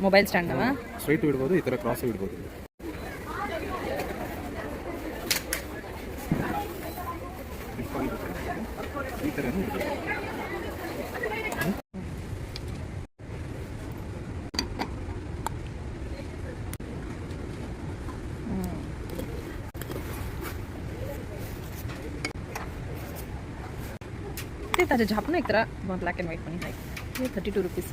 Mobile ಸ್ಟ್ಯಾಂಡವ straight ಇಡ್ಬೋದು ಈ ತರ ಕ್ರಾಸ್ ಬಿಡಬಹುದು ಈ ಥರ ಅದೇ ಝಾಪ್ನ black and white money hockey thirty two rupees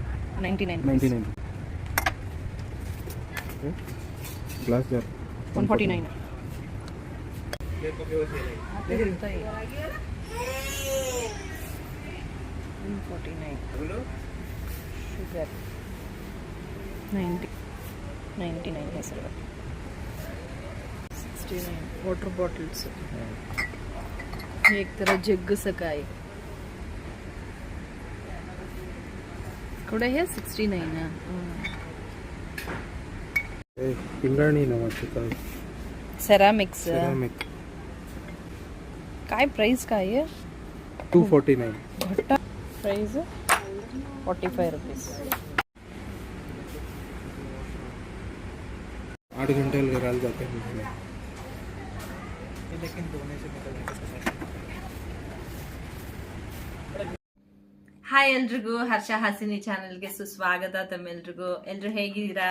ninety nine 99 glass jar one forty nine forty nine sugar ninety ninety nine है sir sixty nine water bottles एक तरह जग सकाई today is 69 ah hey pingani na machita ceramics ceramic काय price का है 249 price 45 rupees आठ घंटे घर जाते हैं लेकिन धोने से निकलने का ಹಾಯ್ ಎಲ್ರಿಗೂ, ಹರ್ಷ ಹಾಸಿನಿ ಚಾನೆಲ್ಗೆ ಸುಸ್ವಾಗತ ತಮ್ಮೆಲ್ರಿಗೂ. ಎಲ್ರು ಹೇಗಿದ್ದೀರಾ?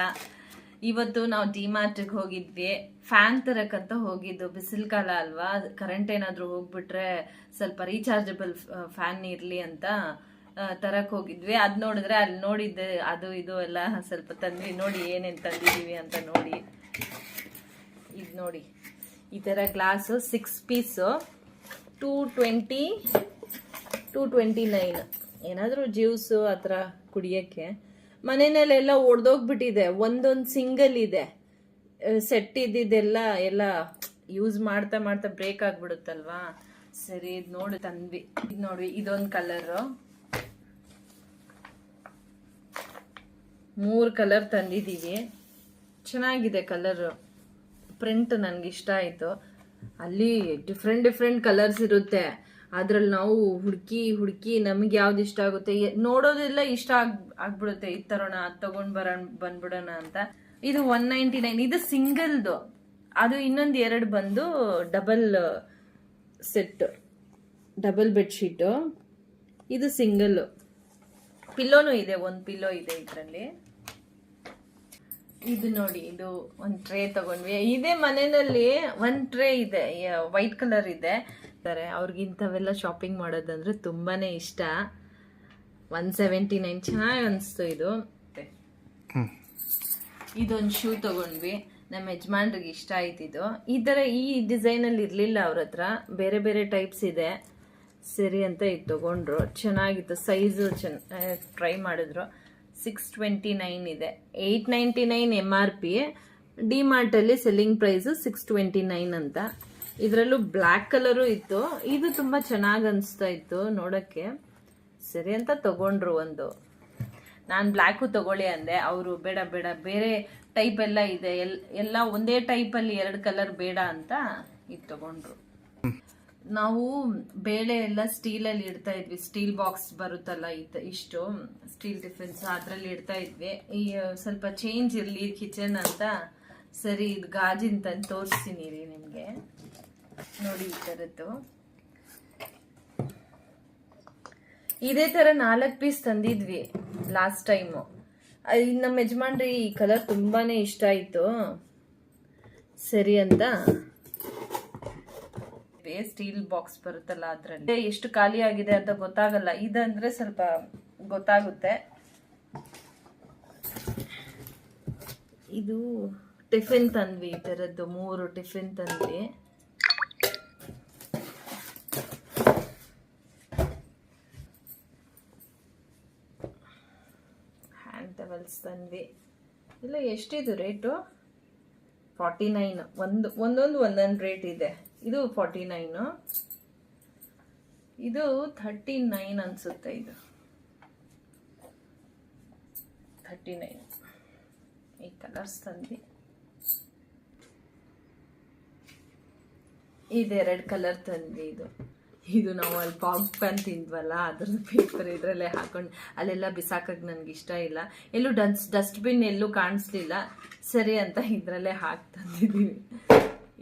ಇವತ್ತು ನಾವು ಡಿಮಾರ್ಟಿಗೆ ಹೋಗಿದ್ವಿ. ಫ್ಯಾನ್ ತರಕ್ಕಂತ ಹೋಗಿದ್ದು. ಬಿಸಿಲು ಕಾಲ ಅಲ್ವಾ? ಕರೆಂಟ್ ಏನಾದರೂ ಹೋಗ್ಬಿಟ್ರೆ ಸ್ವಲ್ಪ ರೀಚಾರ್ಜಬಲ್ ಫ್ಯಾನ್ ಇರಲಿ ಅಂತ ತರಕ್ಕೆ ಹೋಗಿದ್ವಿ. ಅದು ನೋಡಿದ್ರೆ ಅಲ್ಲಿ ನೋಡಿದ್ದೆ, ಅದು ಇದು ಎಲ್ಲ ಸ್ವಲ್ಪ ತಂದ್ವಿ. ನೋಡಿ ಏನೇನು ತಂದಿದ್ದೀವಿ ಅಂತ ನೋಡಿ. ಇದು ನೋಡಿ. ಈ ಥರ glass six piece two twenty two twenty nine ಏನಾದರೂ ಜ್ಯೂಸು ಆ ಥರ ಕುಡಿಯೋಕ್ಕೆ, ಮನೆಯಲ್ಲೆಲ್ಲ ಒಡೆದೋಗ್ಬಿಟ್ಟಿದೆ. ಒಂದೊಂದು ಸಿಂಗಲ್ ಇದೆ. ಸೆಟ್ ಇದ್ದಿದ್ದೆಲ್ಲ ಎಲ್ಲ ಯೂಸ್ ಮಾಡ್ತಾ ಮಾಡ್ತಾ ಬ್ರೇಕ್ ಆಗಿಬಿಡುತ್ತಲ್ವಾ? ಸರಿ, ಇದು ನೋಡಿ ತಂದ್ವಿ. ಇದು ನೋಡಿ ಇದೊಂದು ಕಲರು ಮೂರು ಕಲರ್ ತಂದಿದ್ದೀವಿ ಚೆನ್ನಾಗಿದೆ ಕಲರು ಪ್ರಿಂಟ್ ನನಗಿಷ್ಟ ಆಯಿತು. ಅಲ್ಲಿ ಡಿಫ್ರೆಂಟ್ ಡಿಫ್ರೆಂಟ್ ಕಲರ್ಸ್ ಇರುತ್ತೆ. ಅದ್ರಲ್ಲಿ ನಾವು ಹುಡುಕಿ ಹುಡುಕಿ ನಮಗೆ ಯಾವ್ದು ಇಷ್ಟ ಆಗುತ್ತೆ? ನೋಡೋದೆಲ್ಲ ಇಷ್ಟ ಆಗ್, ಆಗ್ಬಿಡುತ್ತೆ. ಇದು ತರೋಣ, ಅದು ತಗೊಂಡ್ ಬರೋಣ ಬಂದ್ಬಿಡೋಣ ಅಂತ. ಇದು ಒನ್ ನೈಂಟಿ ನೈನ್ ಇದು ಸಿಂಗಲ್ದು. ಅದು ಇನ್ನೊಂದು ಎರಡು ಬಂದು ಡಬಲ್ ಸೆಟ್ ಡಬಲ್ ಬೆಡ್ಶೀಟು ಇದು ಸಿಂಗಲ್ಲು. ಪಿಲ್ಲೋನು ಇದೆ. ಒಂದು ಪಿಲ್ಲೋ ಇದೆ ಇದರಲ್ಲಿ. ಇದು ನೋಡಿ, ಇದು ಒಂದು ಟ್ರೇ ತಗೊಂಡ್ವಿ. ಇದೇ ಮನೆಯಲ್ಲಿ ಒಂದು ಟ್ರೇ ಇದೆ. ವೈಟ್ ಕಲರ್ ಇದೆ. ತಾರೆ ಅವ್ರಿಗೆ ಇಂಥವೆಲ್ಲ ಶಾಪಿಂಗ್ ಮಾಡೋದಂದ್ರೆ ತುಂಬಾ ಇಷ್ಟ. ಒನ್ ಸೆವೆಂಟಿ ನೈನ್ ಚೆನ್ನಾಗಿ ಅನಿಸ್ತು ಇದು. ಇದೊಂದು ಶೂ ತಗೊಂಡ್ವಿ. ನಮ್ಮ ಯಜಮಾನ್ರಿಗೆ ಇಷ್ಟ ಆಯ್ತಿದ್ದು ಈ ಥರ ಈ ಡಿಸೈನಲ್ಲಿ ಇರಲಿಲ್ಲ ಅವ್ರ ಹತ್ರ. ಬೇರೆ ಬೇರೆ ಟೈಪ್ಸ್ ಇದೆ. ಸರಿ ಅಂತ ಇದು ತೊಗೊಂಡ್ರು. ಚೆನ್ನಾಗಿತ್ತು. ಸೈಜು ಚೆನ್ನ ಟ್ರೈ ಮಾಡಿದ್ರು. ಸಿಕ್ಸ್ ಟ್ವೆಂಟಿ ನೈನ್ ಇದೆ. Eight ninety nine M R P D ಮಾರ್ಟಲ್ಲಿ selling price six twenty nine ಅಂತ. ಇದರಲ್ಲೂ ಬ್ಲ್ಯಾಕ್ ಕಲರು ಇತ್ತು. ಇದು ತುಂಬ ಚೆನ್ನಾಗಿ ಅನಿಸ್ತಾ ಇತ್ತು ನೋಡೋಕ್ಕೆ. ಸರಿ ಅಂತ ತಗೊಂಡ್ರು ಒಂದು. ನಾನು ಬ್ಲ್ಯಾಕು ತಗೊಳ್ಳಿ ಅಂದೆ. ಅವರು ಬೇಡ ಬೇಡ, ಬೇರೆ ಟೈಪ್ ಎಲ್ಲ ಇದೆ. ಎಲ್, ಎಲ್ಲ ಒಂದೇ ಟೈಪಲ್ಲಿ ಎರಡು ಕಲರ್ ಬೇಡ ಅಂತ ಇದು ತಗೊಂಡ್ರು. ನಾವು ಬೇಳೆ ಎಲ್ಲ ಸ್ಟೀಲಲ್ಲಿ ಇಡ್ತಾ ಇದ್ವಿ. ಸ್ಟೀಲ್ ಬಾಕ್ಸ್ ಬರುತ್ತಲ್ಲ ಇಷ್ಟು ಸ್ಟೀಲ್ ಟಿಫಿನ್ಸ್ ಅದರಲ್ಲಿ ಇಡ್ತಾ ಇದ್ವಿ. ಈ, ಸ್ವಲ್ಪ ಚೇಂಜ್ ಇರಲಿ ಕಿಚನ್ ಅಂತ. ಸರಿ, ಇದು ಗಾಜಿನ ತಂದು ತೋರಿಸ್ತೀನಿ ರೀ ನಿಮಗೆ. ನೋಡಿ ಈ ಥರದ್ದು. ಇದೇ ತರ ನಾಲ್ಕು ಪೀಸ್ ತಂದಿದ್ವಿ ಲಾಸ್ಟ್ ಟೈಮು ನಮ್ಮ ಯಜಮಾನ್ರಿ ಈ ಕಲರ್ ತುಂಬಾನೇ ಇಷ್ಟ ಆಯ್ತು. ಸರಿ ಅಂತ. ಸ್ಟೀಲ್ ಬಾಕ್ಸ್ ಬರುತ್ತಲ್ಲ ಅದ್ರಲ್ಲಿ. ಎಷ್ಟು ಖಾಲಿ ಆಗಿದೆ ಅಂತ ಗೊತ್ತಾಗಲ್ಲ. ಇದಂದ್ರೆ ಸ್ವಲ್ಪ ಗೊತ್ತಾಗುತ್ತೆ. ಇದು ಟಿಫಿನ್ ತಂದ್ವಿ ಈ ಥರದ್ದು. ಮೂರು ಟಿಫಿನ್ ತಂದ್ವಿ. ಟವಲ್ಸ್ ತಂದ್ವಿ ಇಲ್ಲ, ಎಷ್ಟಿದು ರೇಟು? Forty nine. ಒಂದು, ಒಂದೊಂದು ಒಂದೊಂದು ರೇಟ್ ಇದೆ. ಇದು ಫಾರ್ಟಿ ನೈನು. ಇದು ಥರ್ಟಿ ನೈನ್ ಅನಿಸುತ್ತೆ ಇದು. Thirty nine. ಈ ಕಲರ್ಸ್ ತಂದ್ವಿ. ಇದೆ, ರೆಡ್ ಕಲರ್ ತಂದ್ವಿ ಇದು. ಇದು ನಾವು ಅಲ್ಲಿ ಪಾಪ್ ಪ್ಯಾನ್ ತಿಂದ್ವಲ್ಲ, ಅದ್ರದ್ದು ಪೇಪರ್ ಇದರಲ್ಲೇ ಹಾಕೊಂಡು, ಅಲ್ಲೆಲ್ಲ ಬಿಸಾಕಕ್ಕೆ ನನಗೆ ಇಷ್ಟ ಇಲ್ಲ. ಎಲ್ಲೂ ಡಸ್ ಡಸ್ಟ್ಬಿನ್ ಎಲ್ಲೂ ಕಾಣಿಸ್ಲಿಲ್ಲ. ಸರಿ ಅಂತ ಇದರಲ್ಲೇ ಹಾಕಿ ತಂದಿದ್ದೀವಿ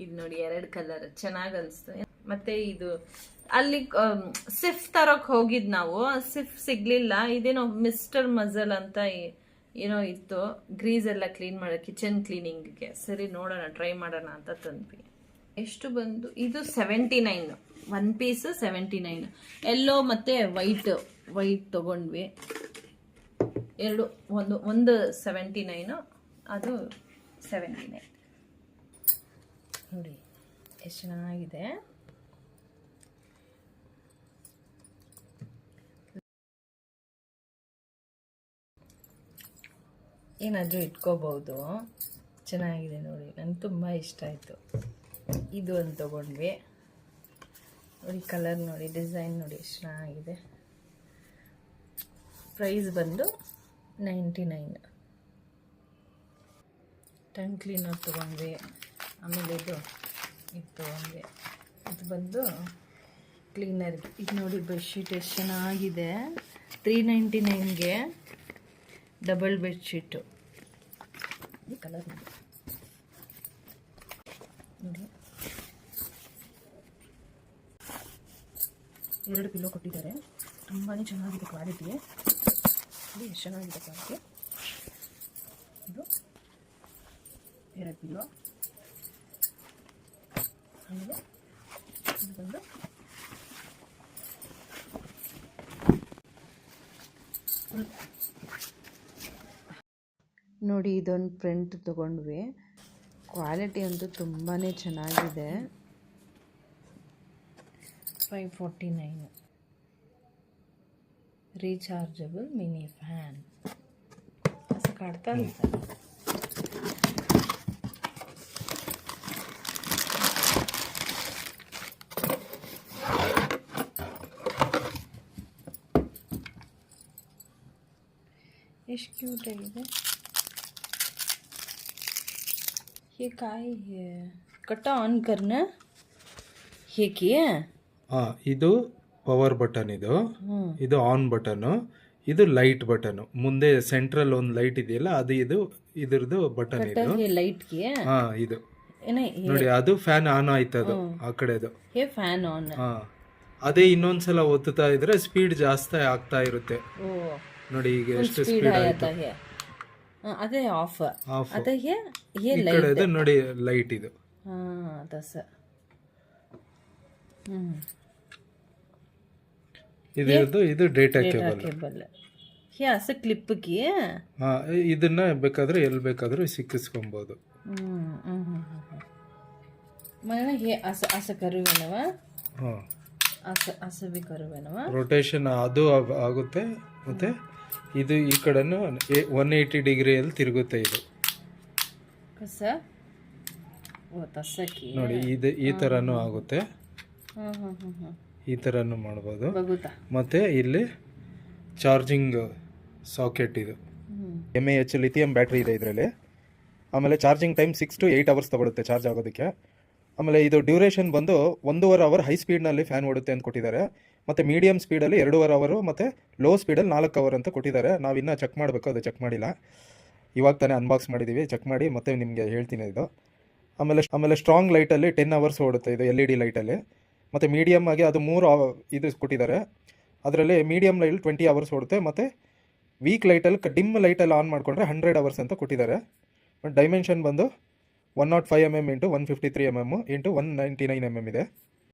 ಇದು ನೋಡಿ ಎರಡು ಕಲರ್ ಚೆನ್ನಾಗಿ ಅನಿಸ್ತು. ಮತ್ತೆ ಇದು, ಅಲ್ಲಿ ಸಿಫ್ ತರೋಕೆ ಹೋಗಿದ್ದು ನಾವು. ಸಿಫ್ ಸಿಗ್ಲಿಲ್ಲ. ಇದೇನೋ ಮಿಸ್ಟರ್ ಮಜಲ್ ಅಂತ ಏನೋ ಇತ್ತು. ಗ್ರೀಸ್ ಎಲ್ಲ ಕ್ಲೀನ್ ಮಾಡೋ ಕಿಚನ್ ಕ್ಲೀನಿಂಗ್ಗೆ ಸರಿ, ನೋಡೋಣ ಟ್ರೈ ಮಾಡೋಣ ಅಂತ ತಂದ್ವಿ. ಎಷ್ಟು ಬಂದು, ಇದು seventy nine one piece seventy nine ಎಲ್ಲೋ ಮತ್ತೆ ವೈಟ್ ವೈಟ್ ತಗೊಂಡ್ವಿ. ಎರಡು, ಒಂದು ಒಂದು ಸೆವೆಂಟಿ ನೈನು ಅದು ಸೆವೆಂಟಿ ನೈನ್ ನೋಡಿ, ಎಷ್ಟು ಚೆನ್ನಾಗಿದೆ. ಏನಾದರೂ ಇಟ್ಕೋಬಹುದು ಚೆನ್ನಾಗಿದೆ ನೋಡಿ ನನಗೆ ತುಂಬ ಇಷ್ಟ ಆಯಿತು. ಇದು ಒಂದು ತೊಗೊಂಡ್ವಿ. ನೋಡಿ ಕಲರ್ ನೋಡಿ ಡಿಸೈನ್ ನೋಡಿ, ಎಷ್ಟು ಚೆನ್ನಾಗಿದೆ. ಪ್ರೈಸ್ ಬಂದು ನೈಂಟಿ ನೈನ್ ಟಂಗ್ ಕ್ಲೀನರ್ ತೊಗೊಂಡ್ವಿ. ಆಮೇಲೆ ಇದು ಇದು ತೊಗೊಂಡ್ವಿ. ಇದು ಬಂದು ಕ್ಲೀನರ್ ಇದು ನೋಡಿ ಬೆಡ್ಶೀಟ್ ಎಷ್ಟು ಚೆನ್ನಾಗಿದೆ. ತ್ರೀ ನೈಂಟಿ ನೈನ್ಗೆ ಡಬಲ್ ಬೆಡ್ಶೀಟು ಕಲರ್ ನೋಡಿ. ಎರಡು ಪಿಲ್ಲೋ ಕೊಟ್ಟಿದ್ದಾರೆ. ತುಂಬಾ ಚೆನ್ನಾಗಿದೆ ಕ್ವಾಲಿಟಿ ಎಷ್ಟು ಚೆನ್ನಾಗಿದೆ ಕ್ವಾಲಿಟಿ ಇದು ಎರಡು ಪಿಲ್ಲೋ ಆಮೇಲೆ ನೋಡಿ ಇದೊಂದು ಪ್ರಿಂಟ್ ತೊಗೊಂಡ್ವಿ. ಕ್ವಾಲಿಟಿ ಅಂತೂ ತುಂಬಾ ಚೆನ್ನಾಗಿದೆ. five forty nine rechargeable mini fan असं काढता येतं ಎಷ್ಟು क्यूट आहे ಇದು हे काय आहे कट्टा ऑन करणं हे की ಹಾಂ ಇದು ಪವರ್ ಬಟನ್ ಇದು. ಇದು ಆನ್ ಬಟನು ಇದು ಲೈಟ್ ಬಟನ್ ಮುಂದೆ ಸೆಂಟ್ರಲ್ ಒಂದು ಲೈಟ್ ಇದೆಯಲ್ಲ ಅದು ಇದು ಇದರದು ಬಟನ್ ಇದು. ಲೈಟ್ ಹಾ ಇದು. ನೋಡಿ ಅದು ಫ್ಯಾನ್ ಆನ್ ಆಯ್ತದು ಆ ಕಡೆದು. ಫ್ಯಾನ್ ಆನ್ ಹಾ. ಅದೇ ಇನ್ನೊಂದ್ಸಲ ಒತ್ತುತ್ತಾ ಇದ್ರೆ ಸ್ಪೀಡ್ ಜಾಸ್ತಿ ಆಗ್ತಾ ಇರುತ್ತೆ. ನೋಡಿ ಈಗ ಎಷ್ಟು ಸ್ಪೀಡ್ ಆಯ್ತು. ಅದೇ. ಆಫ್ ಆಫ್ ಅದೇ ನೋಡಿ ಲೈಟ್ ಇದು. ಹಾ ಇದು ಇದು ಡೇಟಾ ಕೇಬಲ್ ಕ್ಯಾಸ ಕ್ಲಿಪ್ಗೆ ಇದನ್ನ ಬೇಕಾದ್ರೆ ಎಲ್ಲಿ ಬೇಕಾದರೂ ಸಿಕ್ಕಿಸ್ಕೊಬೋದು. ಮನೆ ಹೇ ಅಸ ಅಸ ಕರುವೇನವ? ಅಸ ಅಸ ಕರುವೇನವ? ರೊಟೇಷನ್ ಅದು ಆಗುತ್ತೆ ಮತ್ತೆ ಇದು ಈ ಕಡೆನೂ ಒನ್ ಏಯ್ಟಿ ಡಿಗ್ರಿಯಲ್ಲಿ ತಿರುಗುತ್ತೆ ಇದು. ಕಸ? ಓ ತಸಕ್ಕೆ. ನೋಡಿ ಇದು ಈ ಥರನೂ ಆಗುತ್ತೆ. ಈ ಥರನೂ ಮಾಡ್ಬೋದು. ಮತ್ತೆ ಇಲ್ಲಿ ಚಾರ್ಜಿಂಗ್ ಸಾಕೆಟ್ ಇದು. M A H lithium battery ಇದೆ ಇದರಲ್ಲಿ. ಆಮೇಲೆ charging time six to eight hours ತಗೊಳುತ್ತೆ ಚಾರ್ಜ್ ಆಗೋದಕ್ಕೆ. ಆಮೇಲೆ ಇದು ಡ್ಯೂರೇಷನ್ ಬಂದು ಒಂದೂವರೆ ಅವರ್ ಹೈ ಸ್ಪೀಡ್ನಲ್ಲಿ ಫ್ಯಾನ್ ಓಡುತ್ತೆ ಅಂತ ಕೊಟ್ಟಿದ್ದಾರೆ. ಮತ್ತು ಮೀಡಿಯಮ್ ಸ್ಪೀಡಲ್ಲಿ ಎರಡೂವರೆ ಅವರು ಮತ್ತೆ ಲೋ ಸ್ಪೀಡಲ್ಲಿ ನಾಲ್ಕು ಅವರ್ ಅಂತ ಕೊಟ್ಟಿದ್ದಾರೆ. ನಾವು ಇನ್ನೂ ಚೆಕ್ ಮಾಡಬೇಕು ಅದು ಚೆಕ್ ಮಾಡಿಲ್ಲ. ಇವಾಗ ತಾನೇ ಅನ್ಬಾಕ್ಸ್ ಮಾಡಿದ್ದೀವಿ ಚೆಕ್ ಮಾಡಿ ಮತ್ತೆ ನಿಮಗೆ ಹೇಳ್ತೀನಿ ಇದು. ಆಮೇಲೆ ಆಮೇಲೆ ಸ್ಟ್ರಾಂಗ್ ಲೈಟಲ್ಲಿ ಟೆನ್ ಅವರ್ಸ್ ಓಡುತ್ತೆ ಇದು ಎಲ್ ಇ ಡಿ ಲೈಟಲ್ಲಿ ಮತ್ತು ಮೀಡಿಯಮ್ ಆಗಿ ಅದು ಮೂರು ಇದು ಕೊಟ್ಟಿದ್ದಾರೆ ಅದರಲ್ಲಿ ಮೀಡಿಯಮ್ ಲೈಟಲ್ಲಿ ಟ್ವೆಂಟಿ ಅವರ್ಸ್ ಓಡುತ್ತೆ. ಮತ್ತು ವೀಕ್ ಲೈಟಲ್ಲಿ ಡಿಮ್ ಲೈಟಲ್ಲಿ ಆನ್ ಮಾಡಿಕೊಂಡ್ರೆ ಹಂಡ್ರೆಡ್ ಅವರ್ಸ್ ಅಂತ ಕೊಟ್ಟಿದ್ದಾರೆ. ಬಟ್ ಡೈಮೆನ್ಷನ್ ಬಂದು one naught five M M into one fifty three M M into one ninety nine M M ಇದೆ.